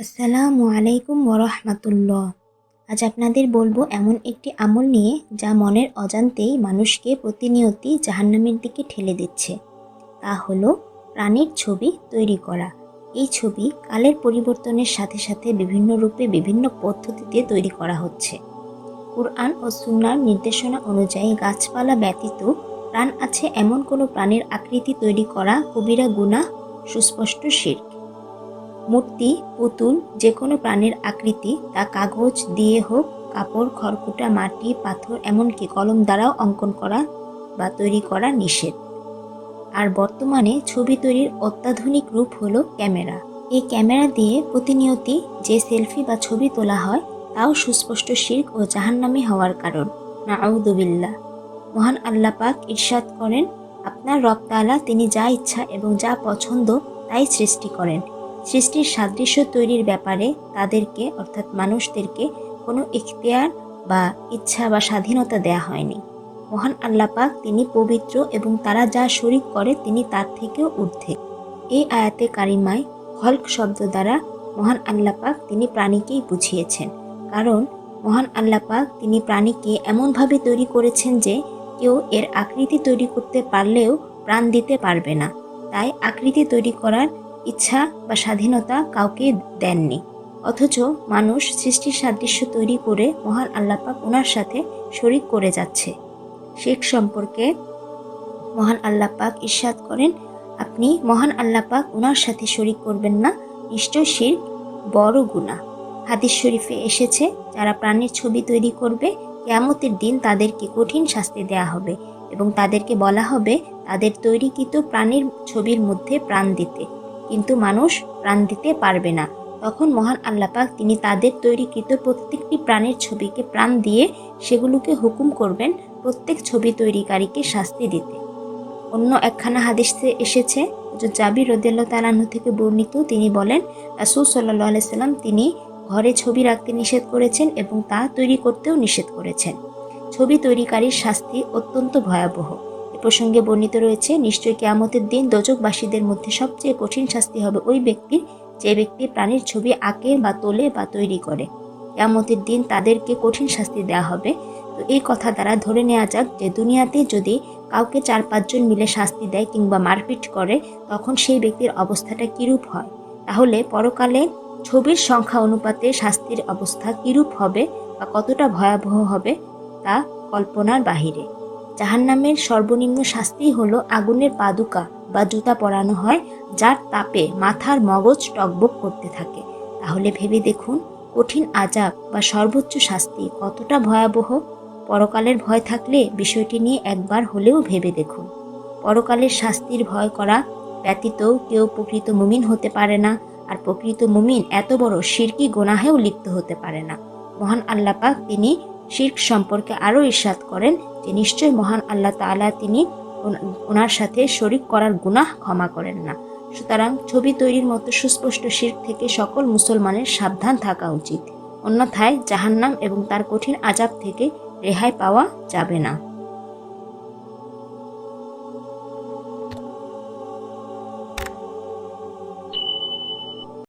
আসসালামু আলাইকুম ওরহমাতুল্লাহ আজ আপনাদের বলব এমন একটি আমল নিয়ে যা মনের অজান্তেই মানুষকে প্রতিনিয়তই জাহান্নামের দিকে ঠেলে দিচ্ছে। তা হলো প্রাণীর ছবি তৈরি করা। এই ছবি কালের পরিবর্তনের সাথে সাথে বিভিন্ন রূপে বিভিন্ন পদ্ধতিতে তৈরি করা হচ্ছে। কুরআন ও সুনার নির্দেশনা অনুযায়ী গাছপালা ব্যতীত প্রাণ আছে এমন কোনো প্রাণীর আকৃতি তৈরি করা কবিরা গুনাহ, সুস্পষ্ট শির্ক মূর্তি, পুতুল যে কোনো প্রাণীর আকৃতি, তা কাগজ দিয়ে হোক, কাপড়, খড়কুটা, মাটি, পাথর, এমনকি কলম দ্বারাও অঙ্কন করা বা তৈরি করা নিষেধ। আর বর্তমানে ছবি তৈরির অত্যাধুনিক রূপ হলো ক্যামেরা। এই ক্যামেরা দিয়ে প্রতিনিয়তই যে সেলফি বা ছবি তোলা হয়, তাও সুস্পষ্ট শির্ক ও জাহান্নামি হওয়ার কারণ। নাউদুবিল্লা মহান আল্লাহ পাক ইরশাদ করেন, আপনার রব তাআলা তিনি যা ইচ্ছা এবং যা পছন্দ তাই সৃষ্টি করেন। সৃষ্টির সাদৃশ্য তৈরির ব্যাপারে তাদেরকে, অর্থাৎ মানুষদেরকে, কোনো ইখতিয়ার বা ইচ্ছা বা স্বাধীনতা দেয়া হয়নি। মহান আল্লাহ পাক তিনি পবিত্র এবং তারা যা শরিক করে তিনি তার থেকেও ঊর্ধ্বে। এই আয়াতে কারিমায় হল্ক শব্দ দ্বারা মহান আল্লাহ পাক তিনি প্রাণীকেই বুঝিয়েছেন। কারণ মহান আল্লাহ পাক তিনি প্রাণীকে এমনভাবে তৈরি করেছেন যে কেউ এর আকৃতি তৈরি করতে পারলেও প্রাণ দিতে পারবে না। তাই আকৃতি তৈরি করার ইচ্ছা বা স্বাধীনতা কাউকে দেননি। অথচ মানুষ সৃষ্টির সাদৃশ্য তৈরি করে মহান আল্লাপাক ওনার সাথে শরিক করে যাচ্ছে। শেখ সম্পর্কে মহান আল্লাপাক ইরশাদ করেন, আপনি মহান আল্লাপাক ওনার সাথে শরিক করবেন না, নিশ্চয় শির বড় গুণা হাদিস শরীফে এসেছে, যারা প্রাণীর ছবি তৈরি করবে, কেয়ামতের দিন তাদেরকে কঠিন শাস্তি দেয়া হবে এবং তাদেরকে বলা হবে, তাদের তৈরিকৃত প্রাণীর ছবির মধ্যে প্রাণ দিতে। কিন্তু মানুষ প্রাণ দিতে পারবে না। তখন মহান আল্লাপাক তিনি তাদের তৈরিকৃত প্রত্যেকটি প্রাণের ছবিকে প্রাণ দিয়ে সেগুলোকে হুকুম করবেন প্রত্যেক ছবি তৈরিকারীকে শাস্তি দিতে। অন্য একখানা হাদিসে এসেছে যে জাবির রদিয়াল্লাহ তালাহু থেকে বর্ণিত, তিনি বলেন, রাসুল সাল্লাহ আলাইসাল্লাম তিনি ঘরে ছবি রাখতে নিষেধ করেছেন এবং তা তৈরি করতেও নিষেধ করেছেন। ছবি তৈরিকারীর শাস্তি অত্যন্ত ভয়াবহ। প্রসঙ্গে বর্ণিত রয়েছে নিশ্চয়ই কেয়ামতের দিন দোজকবাসীদের মধ্যে সবচেয়ে কঠিন শাস্তি হবে ওই ব্যক্তির যে ব্যক্তি প্রাণীর ছবি আঁকে বা তোলে বা তৈরি করে। কেয়ামতের দিন তাদেরকে কঠিন শাস্তি দেওয়া হবে। তো এই কথা দ্বারা ধরে নেওয়া যাক যে দুনিয়াতে যদি কাউকে চার পাঁচজন মিলে শাস্তি দেয় কিংবা মারপিট করে, তখন সেই ব্যক্তির অবস্থাটা কীরূপ হয়? তাহলে পরকালে ছবির সংখ্যা অনুপাতে শাস্তির অবস্থা কীরূপ হবে বা কতটা ভয়াবহ হবে তা কল্পনার বাহিরে। জাহান্নামের সর্বনিম্ন শাস্তি হলো আগুনের পাদুকা বা জুতা পরানো হয়, যার তাপে মাথার মগজ টকবক করতে থাকে। তাহলে ভেবে দেখুন, কঠিন আজাব বা সর্বোচ্চ শাস্তি কতটা ভয়াবহ? পরকালের ভয় থাকলে বিষয়টি নিয়ে একবার হলেও ভেবে দেখুন। পরকালের শাস্তির ভয় করা ব্যতীত কেউ প্রকৃত মুমিন হতে পারে না, আর প্রকৃত মুমিন এত বড় শিরকি গোনাহেও লিপ্ত হতে পারে না। মহান আল্লাপাক তিনি শির্ক সম্পর্কে আরও ইস্বাদ করেন যে নিশ্চয় মহান আল্লাহ তালা তিনি ওনার সাথে শরিক করার গুনাহ ক্ষমা করেন না। সুতরাং ছবি তৈরির মতো সুস্পষ্ট শির থেকে সকল মুসলমানের সাবধান থাকা উচিত। অন্যথায় জাহান্নাম এবং তার কঠিন আজাব থেকে রেহাই পাওয়া যাবে না।